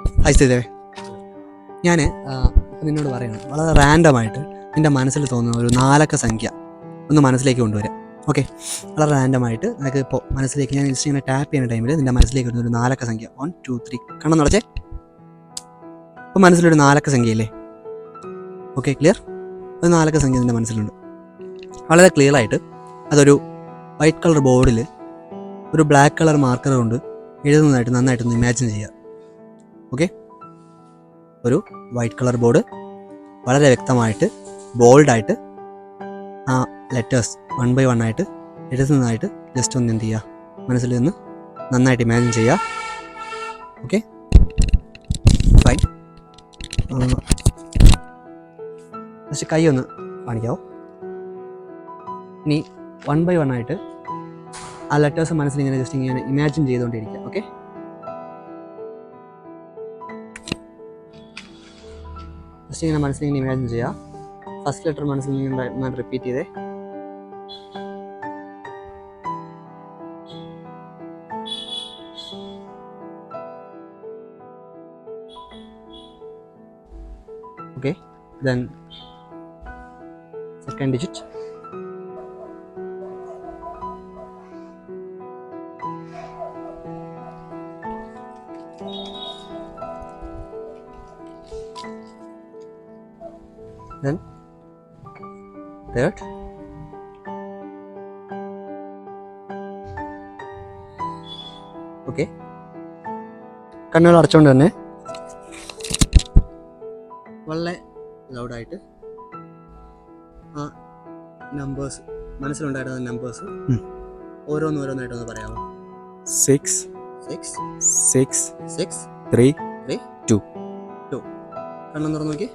Hi സ്ഥിതവേ ഞാൻ നിന്നോട് പറയണം. വളരെ റാൻഡമായിട്ട് നിന്റെ മനസ്സിൽ തോന്നുന്ന ഒരു നാലക്ക സംഖ്യ ഒന്ന് മനസ്സിലേക്ക് കൊണ്ടുവരാം. ഓക്കെ വളരെ റാൻഡമായിട്ട് നിനക്ക് ഇപ്പോൾ മനസ്സിലേക്ക് ഞാൻ ഇൻസ്റ്റിങ്ങനെ ടാപ്പ് ചെയ്യുന്ന ടൈമിൽ നിന്റെ മനസ്സിലേക്ക് വരുന്ന ഒരു നാലക്ക സംഖ്യ. വൺ ടു ത്രീ കണ്ണം നടച്ചേ ഇപ്പോൾ മനസ്സിലൊരു നാലക്ക സംഖ്യയില്ലേ? ഓക്കെ ക്ലിയർ ഒരു നാലക്ക സംഖ്യ നിന്റെ മനസ്സിലുണ്ട്. വളരെ ക്ലിയർ ആയിട്ട് അതൊരു വൈറ്റ് കളർ ബോർഡിൽ ഒരു ബ്ലാക്ക് കളർ മാർക്കർ കൊണ്ട് എഴുതുന്നതായിട്ട് നന്നായിട്ടൊന്ന് ഇമാജിൻ ചെയ്യുക ഓക്കെ ഒരു വൈറ്റ് കളർ ബോർഡ് വളരെ വ്യക്തമായിട്ട് ബോൾഡായിട്ട് ആ ലെറ്റേഴ്സ് വൺ ബൈ വൺ ആയിട്ട് എഴുതുന്നതായിട്ട് ജസ്റ്റ് ഒന്ന് എന്ത് ചെയ്യുക? മനസ്സിൽ നിന്ന് നന്നായിട്ട് ഇമാജിൻ ചെയ്യുക. ഓക്കെ ഫൈൻ പക്ഷെ കൈ ഒന്ന് കാണിക്കാവോ? ഇനി വൺ ബൈ വൺ ആയിട്ട് ആ ലെറ്റേഴ്സ് മനസ്സിൽ ഇങ്ങനെ ജസ്റ്റ് ഇങ്ങനെ ഇമാജിൻ ചെയ്തുകൊണ്ടിരിക്കുക. ഓക്കെ ജസ്റ്റ് ഇങ്ങനെ മനസ്സിൽ ഇങ്ങനെ ഇമാജിൻ ചെയ്യുക ഫസ്റ്റ് ലെറ്റർ മനസ്സിൽ ഇങ്ങനെ റിപ്പീറ്റ് ചെയ്തേ. Okay then second digit then third. Okay കണ്ണുകൾ അടച്ചുകൊണ്ട് തന്നെ വളരെ ലൗഡായിട്ട് ആ നമ്പേഴ്സ് മനസ്സിലുണ്ടായിരുന്ന നമ്പേഴ്സ് ഓരോന്നോരോന്നായിട്ടൊന്ന് പറയാമോ? Six six six six three three two two കണ്ണൊന്ന് തുറന്നു നോക്കി